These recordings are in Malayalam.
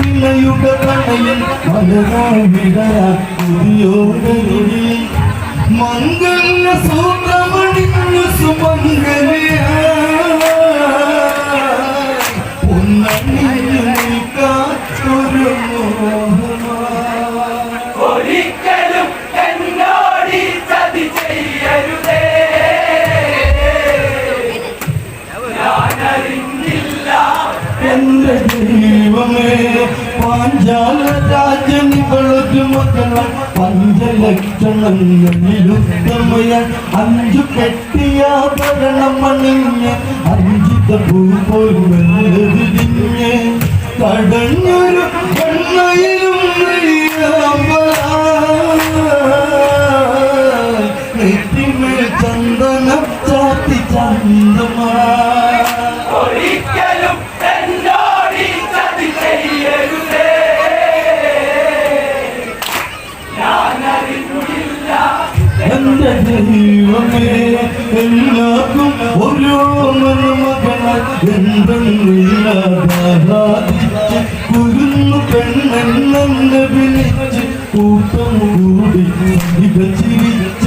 നിന്നയുടെ പ്രണയം മലനാവിടരാ പുതിയോടൊരു മംഗള സൂത്രമണിഞ്ഞു സുമംഗലിയാ എന്റെ ദൈവമേ പാഞ്ചാല രാജനികളൊരു മക്കളാൽ പഞ്ചലക്ഷണങ്ങളിലുത്തമയ അഞ്ചു കെട്ടിയാഭരണമണിഞ്ഞ് അഞ്ചിത പൂ പോൽ വെല്ലുതിരിഞ്ഞ് കടഞ്ഞൊരു കണ്ണയിലും നെറ്റിമേൽ ചന്ദനം ചാത്തി ചന്ദമാ. ദൈവമേ എല്ലാവർക്കും ഓരോ മരുമകളാൽ എന്തെന്നില്ലാതാദിച്ച് കുരുന്നു പെണ്ണെന്നെ വിളിച്ച് കൂട്ടം കൂടി ഇത ചിരിച്ച്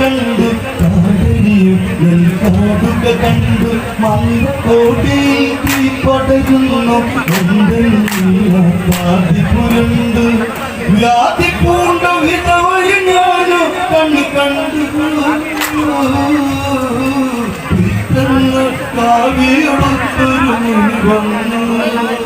കണ്ടു കാടരിയും നെൽക്കാടുക കണ്ടു. തീ പടരുന്നു. എന്റെ വ്യാധിപ്പൂണ്ട വിതവഴി ഞാനു കണ്ണു കണ്ടു കാവിയൊടുത്തൊരു വന്നു.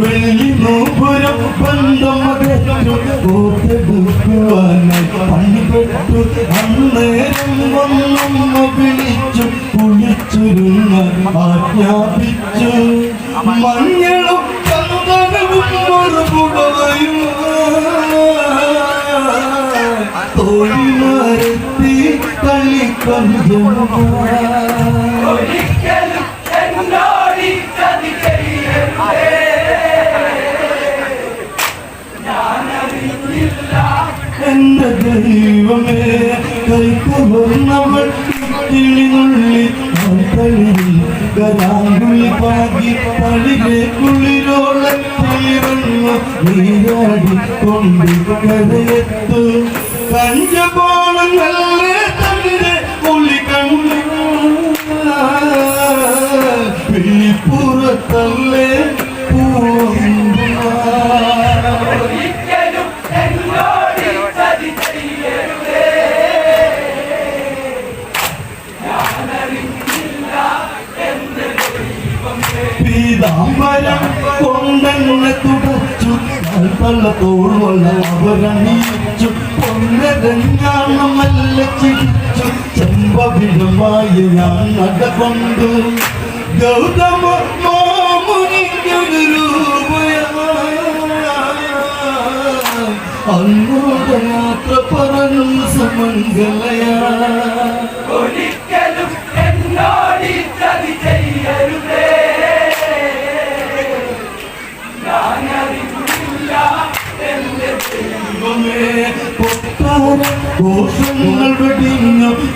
വെള്ളി നോപുരം ബന്ധമകറ്റു ഓർത്തെടുക്കുവാനായി പണിപ്പെട്ടു അന്നേരം വന്നമ്മ വിളിച്ചു. കുളിച്ചുരുങ്ങ ആജ്ഞാപിച്ചു. മഞ്ഞളും തോഴിമാരെത്തി കളിക്കൊഞ്ചമാ ദൈവമേ കൈക്കുവന്നവൾ കിളിനുള്ളി തളിയിൽ കരാങ്കുളി പാകി തളിലെ കുളിരോളത്തിലിറങ്ങു കൊണ്ട് കരയെത്തു കഞ്ചപാണങ്ങളെ പീതാംബരം കൊണ്ടെന്നെ തുടച്ചു തോളുള്ള അവരണിയിച്ചു പൊന്നരഞ്ഞാണമല്ല ചിരിച്ചു. ചെമ്പവിടമായി ഞാൻ നടകൊണ്ടു. ഗൗതമ മാമുനിക്കൊരു രൂപയായി അങ്ങോട്ട് യാത്ര പറഞ്ഞു സുമംഗലയാ.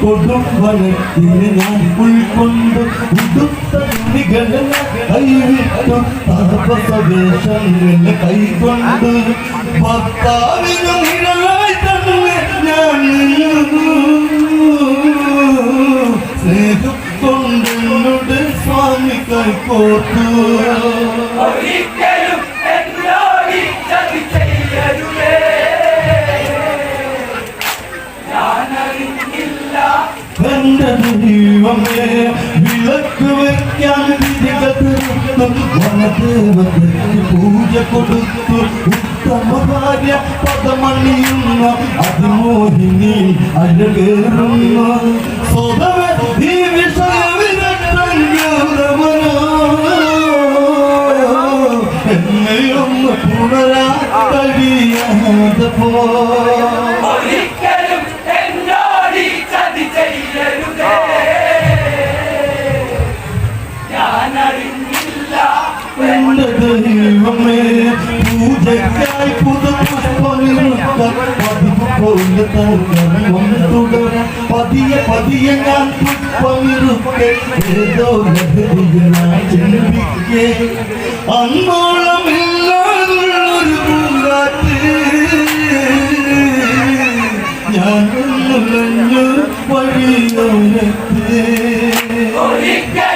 വെടിഞ്ഞു കൊടുംവനത്തിന് ഞാൻ ഉൾക്കൊണ്ട് ഉടുത്ത തുണികളെ കൈവിട്ടു താപസവേഷങ്ങളെ കൈകൊണ്ട് ഭർത്താവിന് നിഴലായി തന്നെ ഞാൻ. സ്നേഹം കൊണ്ടെന്നോട് സ്വാമി കൈകോർത്തു ഒരിക്കലും വനദേവതയ്ക്ക് പൂജ കൊടുത്തു. ഉത്തമ ഭാര്യ പദമണിയുന്ന അതിമോഹിനി അഴകേറുന്ന സ്വതവ ഈ വിഷയവിരട്ടോ പുണരാ കഴിയാതെ പോ. പതിയെ പതിയെ ഞാൻ പുഷ്പമിറുക്കെ ഏതോ ലഹരിയെ ഞാൻ ചിന്തിക്കെ അന്നോളമില്ലാതുള്ളൊരു പൂങ്കാറ്റ് നുഴഞ്ഞു വഴിയോരത്തെ. ഒരിക്കലും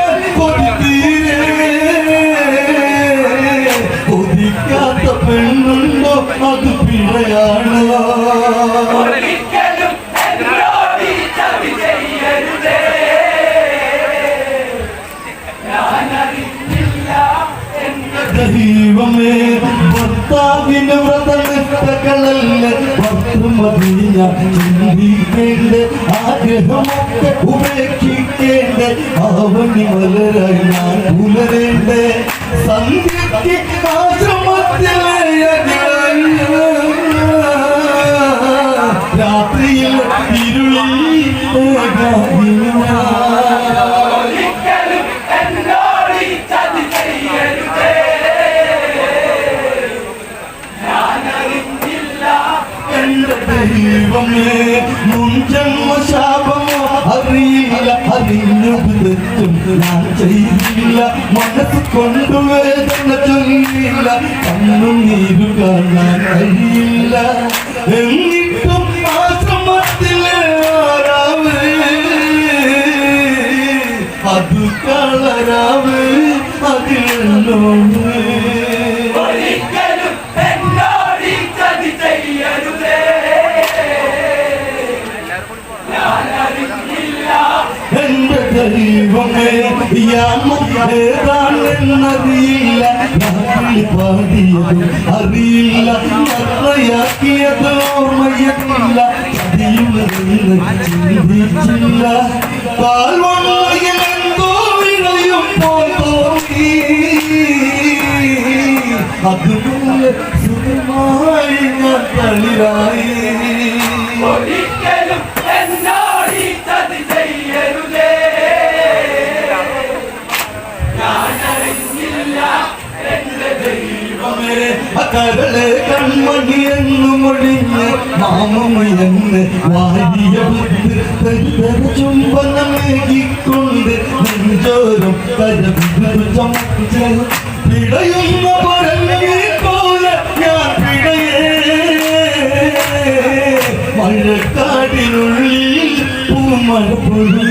ഭർത്തൃമതിയ ചിന്തിക്കേണ്ട ആഗ്രഹമൊക്കെ ഉപേക്ഷിക്കേണ്ട. അവനി മലരായി ഞാൻ പുലരേണ്ട. സന്ധ്യയ്ക്ക് ആശ്രമത്തിലെ രാത്രിയിൽ ഇരുളിൽ ദൈവമേ മുൻജന്മ ശാപമോ അറിയില്ല. അറിഞ്ഞു തെറ്റും ഞാൻ ചെയ്തില്ല. മനസ്സ് കൊണ്ടുവേദന ചൊല്ലില്ല കണ്ണുനീരു കാണാൻ കഴിയില്ല. എന്നിട്ടും ആശ്രമത്തിലെ ആരാവ്? അത് കളരാവ്? യാമേതാണെന്നറിയില്ല രാത്രി പാടിയതും അറിയില്ല. യാത്രയാക്കിയത് ഓർമ്മയില്ല. ചതിയുമെന്ന് ചിന്തിച്ചില്ല. കാൽവണ്ണയിൽ എന്തോ വിളയുമ്പോൾ തോന്നി. അതുപോലെ സുഖമായി ഞാൻ തളിരായി കരളെ കൺമണി മൊഴിഞ്ഞ് മാമമയെന്ന് വാരിയ ചുംബനമേകിക്കൊണ്ട് നെഞ്ചോരം ചമച്ച് പിടയുന്ന പരങ്ങി പോലെ ഞാൻ പിടയേ. മഴക്കാടിനുള്ളിൽ പൂമഴ പൊഴിയേ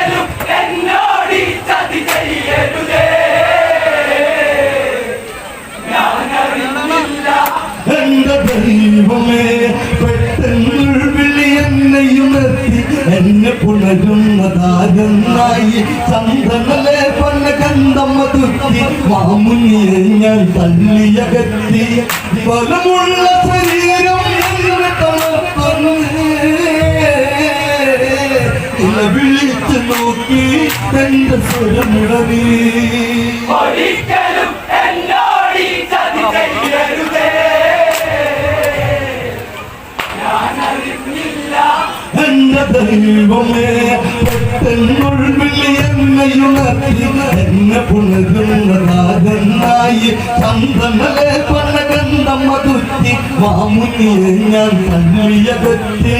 ദൈവമേ പെട്ടെന്ന് വിളി എന്നെയുണർത്തി എന്നെ പുണരുന്നതാകുന്നായി ചന്ദനലെ പന്ന കന്തമ്മ തുത്തി മാമുനിയെ ഞാൻ തള്ളിയകത്തി ബലമുള്ള ശരീരം എന്നെ തളർത്തുന്നു. വിളിച്ചു നോക്കി തന്റെ സ്വരമുടവി ഒരിക്കലും എന്നോട് ചതി ദൈവമേ എന്നെ പുണരുന്ന നാഥനായി ചന്ദനലെ പണകണ്ടം മതുത്തി മാമുനിയെ ഞാൻ തന്നിയതെത്തി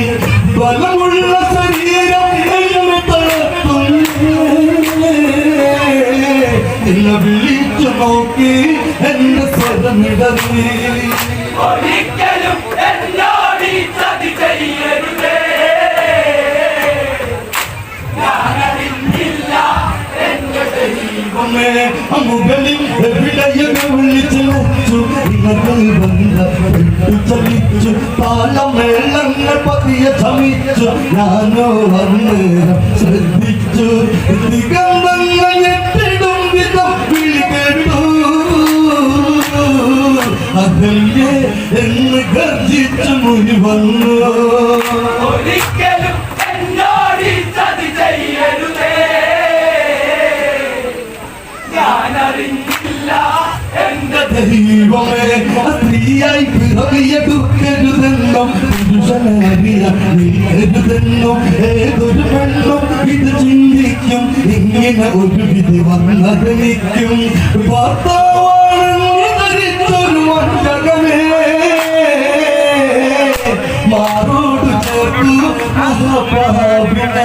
ബലമുള്ള ശരീരം എന്നെ നിന്നെ വിളിച്ചു നോക്കി എന്റെ സ്വരമിടന്നേ ഒരിക്കലും എന്നോട് ദൈവമേ മുകളിൽ എവിടെയൊക്കെ വിളിച്ചു ചലിച്ചു. താളമേളങ്ങൾ പതിയെ ശമിച്ചു. ഞാനോ അന്നേരം ശ്രദ്ധിച്ചു. ദിഗന്ധങ്ങൾ എത്തിടും വിധം വിളി കേട്ടു. അതല്ലേ എന്ന് ഗർജിച്ചു മുനി ദൈവമേ സ്ത്രീയായി പിറവിയെടുക്കരുതെന്നും പുരുഷനറിയരുതെന്നും ഏതൊരു പെണ്ണും ഇത് ചിന്തിക്കും ഇങ്ങനെ ഒരു വിധി വന്നതെനിക്കും ഭർത്താവാണെന്ന് ധരിച്ചൊരു വഞ്ചകമേ മാറോട് ചേർത്തു മഹാപാപിന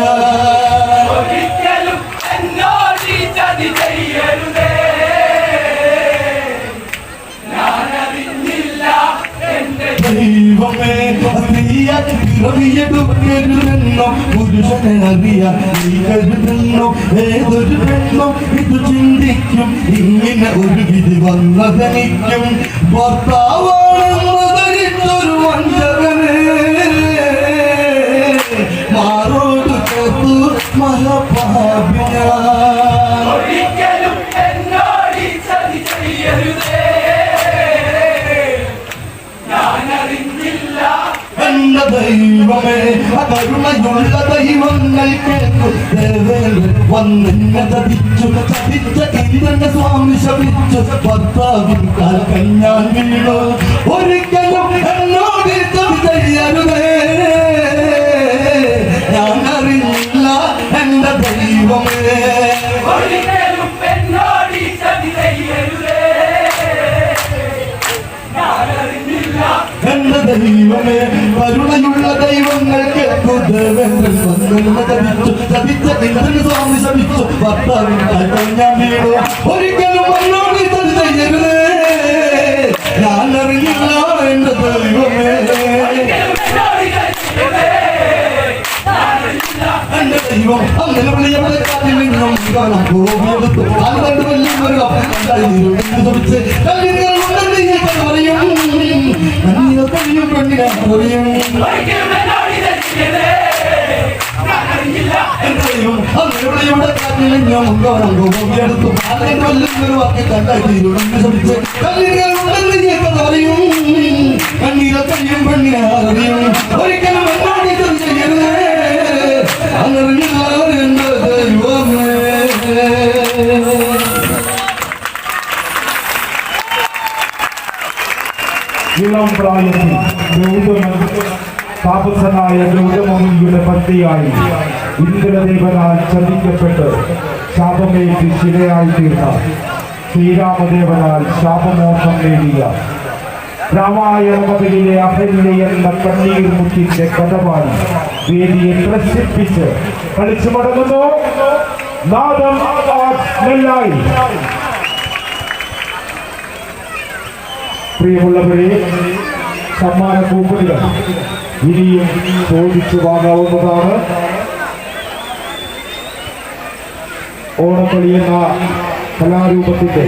ദൈവമേ പിറവിയെടുക്കരുതെന്നും പുരുഷനെ അറിയ നീ കരുതെന്നും ഏതൊരു പെണ്ണും ഇത് ചിന്തിക്കും. ഇങ്ങനെ ഒരു വിധി വന്നതനിക്കും. ഭർത്താവാണെന്ന് ധരിച്ചൊരു വഞ്ചകനെ മാറോട് ചേർത്തു ദൈവമേ കരുണയുള്ള ദൈവങ്ങൾ കേൾക്കും. ദേവേന്ദ്രൻ വന്നെന്നെ ചതിച്ചു ചതിച്ച ഇന്ദ്രന്റെ സ്വാമി ശപിച്ചു. ഭർത്താവിൻ കാൽ കഞ്ഞാൻ വീണു. ഒരിക്കലും എന്നോട് ചതി ചെയ്യരുതേ ചതിച്ച ഇന്ദ്രന് സ്വാമി ശപിച്ചു ഭർത്താവിൻ കാൽ ഞാൻ വീണു. ഒരിക്കലും ചതി ചെയ്യരുതേ ഞാൻ അറിയില്ല എന്റെ ദൈവമേ എന്റെ ദൈവം അങ്ങനെ വിളിയവളെ കാട്ടിൽ നിന്നും കാണാൻ കോപിയെടുത്തു അത് കണ്ട് വലിയ ഒരു ചോദിച്ച് കല്ലിനുകൾ ഉണ്ടെന്ന് ഈ കഥ പറയും കണ്ണികൾ കഴിയും പെണ്ണിനെ പറയും ഒരിക്കലും പത്നിയായി ഇന്ദ്രദേവനാൽ ചതിക്കപ്പെട്ട് ശാപമേറ്റ് ശിലയായി തീർന്ന ശ്രീരാമദേവനാൽ ശാപമോക്ഷം നേടിയ. രാമായണപതിയിലെ അഹല്യ എന്ന കണ്ണീർ മുത്തിന്റെ കഥപാടി വേദിയെ പ്രശിപ്പിച്ച് കളിച്ചു മടങ്ങുന്നു. പ്രിയമുള്ളവരെ സമ്മാന കൂപ്പുകൾ ഇനിയും ചോദിച്ചു വാങ്ങാവുന്നതാണ്. ഓണക്കളി എന്ന കലാരൂപത്തിന്റെ